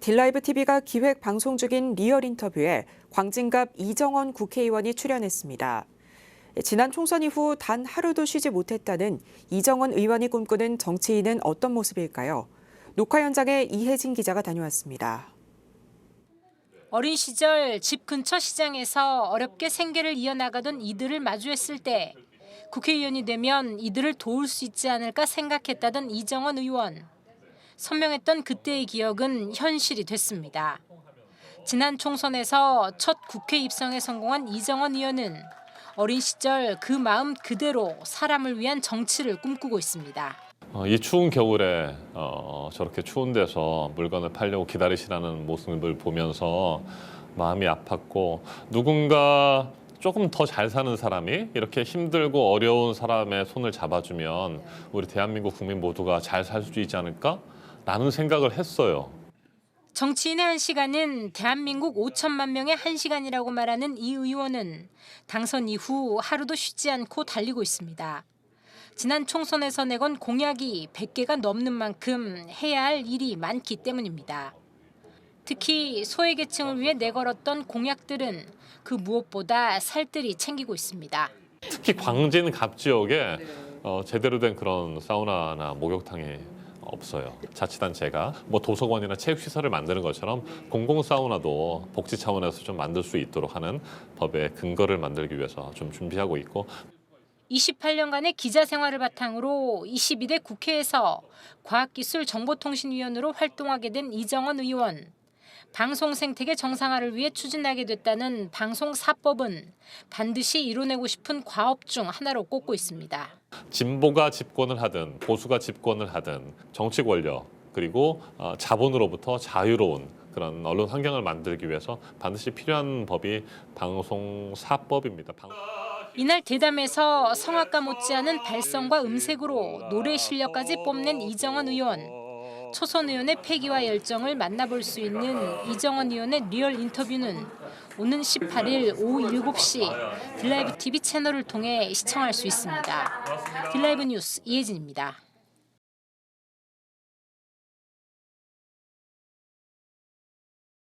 딜라이브 TV가 기획 방송 중인 리얼 인터뷰에 광진갑 이정원 국회의원이 출연했습니다. 지난 총선 이후 단 하루도 쉬지 못했다는 이정원 의원이 꿈꾸는 정치인은 어떤 모습일까요? 녹화 현장에 이혜진 기자가 다녀왔습니다. 어린 시절 집 근처 시장에서 어렵게 생계를 이어나가던 이들을 마주했을 때 국회의원이 되면 이들을 도울 수 있지 않을까 생각했다던 이정원 의원. 선명했던 그때의 기억은 현실이 됐습니다. 지난 총선에서 첫 국회 입성에 성공한 이정원 의원은 어린 시절 그 마음 그대로 사람을 위한 정치를 꿈꾸고 있습니다. 어, 이 추운 겨울에 어, 저렇게 추운 데서 물건을 팔려고 기다리시라는 모습을 보면서 마음이 아팠고 누군가 조금 더 잘 사는 사람이 이렇게 힘들고 어려운 사람의 손을 잡아주면 우리 대한민국 국민 모두가 잘 살 수 있지 않을까 라는 생각을 했어요. 정치인의 한 시간은 대한민국 5천만 명의 한 시간이라고 말하는 이 의원은 당선 이후 하루도 쉬지 않고 달리고 있습니다. 지난 총선에서 내건 공약이 100개가 넘는 만큼 해야 할 일이 많기 때문입니다. 특히 소외계층을 위해 내걸었던 공약들은 그 무엇보다 살뜰히 챙기고 있습니다. 특히 광진 갑 지역에 어, 제대로 된 그런 사우나나 목욕탕이 없어요. 자치단체가 뭐 도서관이나 체육시설을 만드는 것처럼 공공 사우나도 복지 차원에서 좀 만들 수 있도록 하는 법의 근거를 만들기 위해서 좀 준비하고 있고 28년간의 기자 생활을 바탕으로 22대 국회에서 과학기술정보통신위원으로 활동하게 된 이정원 의원. 방송 생태계 정상화를 위해 추진하게 됐다는 방송사법은 반드시 이뤄내고 싶은 과업 중 하나로 꼽고 있습니다. 진보가 집권을 하든 보수가 집권을 하든 정치 권력 그리고 어, 자본으로부터 자유로운 그런 언론 환경을 만들기 위해서 반드시 필요한 법이 방송사법입니다. 방... 이날 대담에서 성악가 못지않은 발성과 음색으로 노래 실력까지 뽐낸 이정원 의원. 초선 의원의 패기와 열정을 만나볼 수 있는 이정원 의원의 리얼 인터뷰는 오는 18일 오후 7시 딜라이브 TV 채널을 통해 시청할 수 있습니다. 딜라이브 뉴스 이혜진입니다.